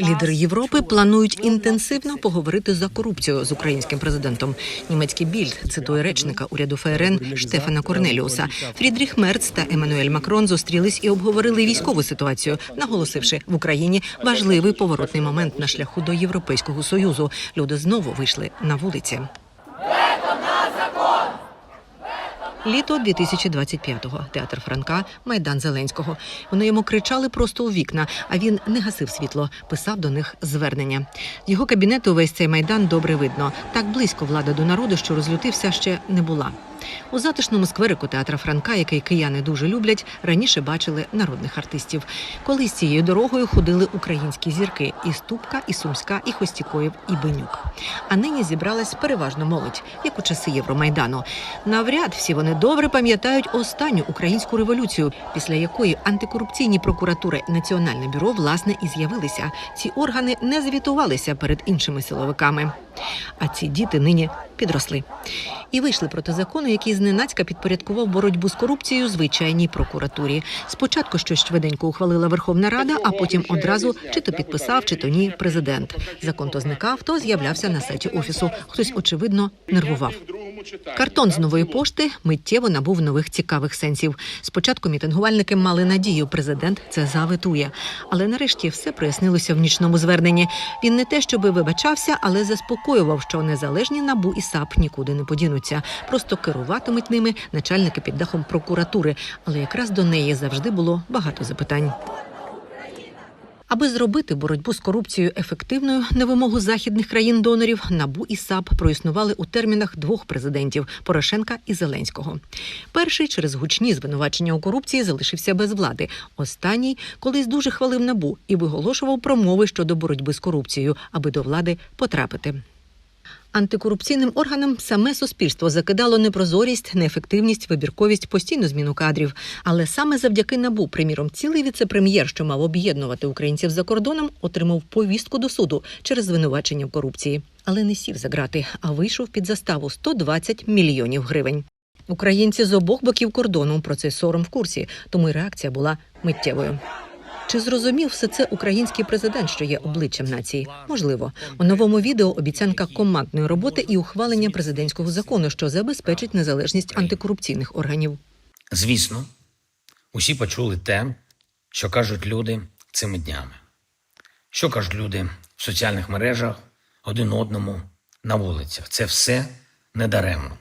Лідери Європи планують інтенсивно поговорити за корупцію з українським президентом. Німецький більд цитує речника уряду ФРН Штефана Корнеліуса. Фрідріх Мерц та Еммануель Макрон зустрілись і обговорили військову ситуацію, наголосивши в Україні важливий поворотний момент на шляху до Європейського союзу. Люди знову вийшли на вулиці. Літо 2025-го. Театр Франка, майдан Зеленського. Вони йому кричали просто у вікна, а він не гасив світло, писав до них звернення. Його кабінету весь цей майдан добре видно. Так близько влада до народу, що розлютився, ще не була. У затишному скверику театра Франка, який кияни дуже люблять, раніше бачили народних артистів. Колись цією дорогою ходили українські зірки і Ступка, і Сумська, і Хостікоєв, і Бенюк. А нині зібралась переважно молодь, як у часи Євромайдану. Навряд всі вони добре пам'ятають останню українську революцію, після якої антикорупційні прокуратури Національне бюро власне і з'явилися. Ці органи не звітувалися перед іншими силовиками. А ці діти нині підросли і вийшли проти закону, який зненацька підпорядкував боротьбу з корупцією звичайній прокуратурі. Спочатку щось швиденько ухвалила Верховна Рада, а потім одразу чи то підписав, чи то ні президент. Закон то зникав, то з'являвся на сайті офісу. Хтось очевидно нервував. Картон з нової пошти миттєво набув нових цікавих сенсів. Спочатку мітингувальники мали надію, президент це заветує. Але нарешті все прояснилося в нічному зверненні. Він не те, щоби вибачався, але заспокоював, що незалежні набу і САП нікуди не подінуться. Просто керуватимуть ними начальники під дахом прокуратури. Але якраз до неї завжди було багато запитань. Аби зробити боротьбу з корупцією ефективною на вимогу західних країн-донорів, набу і САП проіснували у термінах двох президентів Порошенка і Зеленського. Перший через гучні звинувачення у корупції залишився без влади. Останній колись дуже хвалив набу і виголошував промови щодо боротьби з корупцією, аби до влади потрапити. Антикорупційним органам саме суспільство закидало непрозорість, неефективність, вибірковість, постійну зміну кадрів. Але саме завдяки набу, приміром, цілий віце-прем'єр, що мав об'єднувати українців за кордоном, отримав повістку до суду через звинувачення в корупції. Але не сів за грати, а вийшов під заставу 120 мільйонів гривень. Українці з обох боків кордону про цей сором в курсі, тому й реакція була миттєвою. Чи зрозумів все це український президент, що є обличчям нації? Можливо, у новому відео обіцянка командної роботи і ухвалення президентського закону, що забезпечить незалежність антикорупційних органів. Звісно, усі почули те, що кажуть люди цими днями. Що кажуть люди в соціальних мережах один одному на вулицях. Це все недаремно.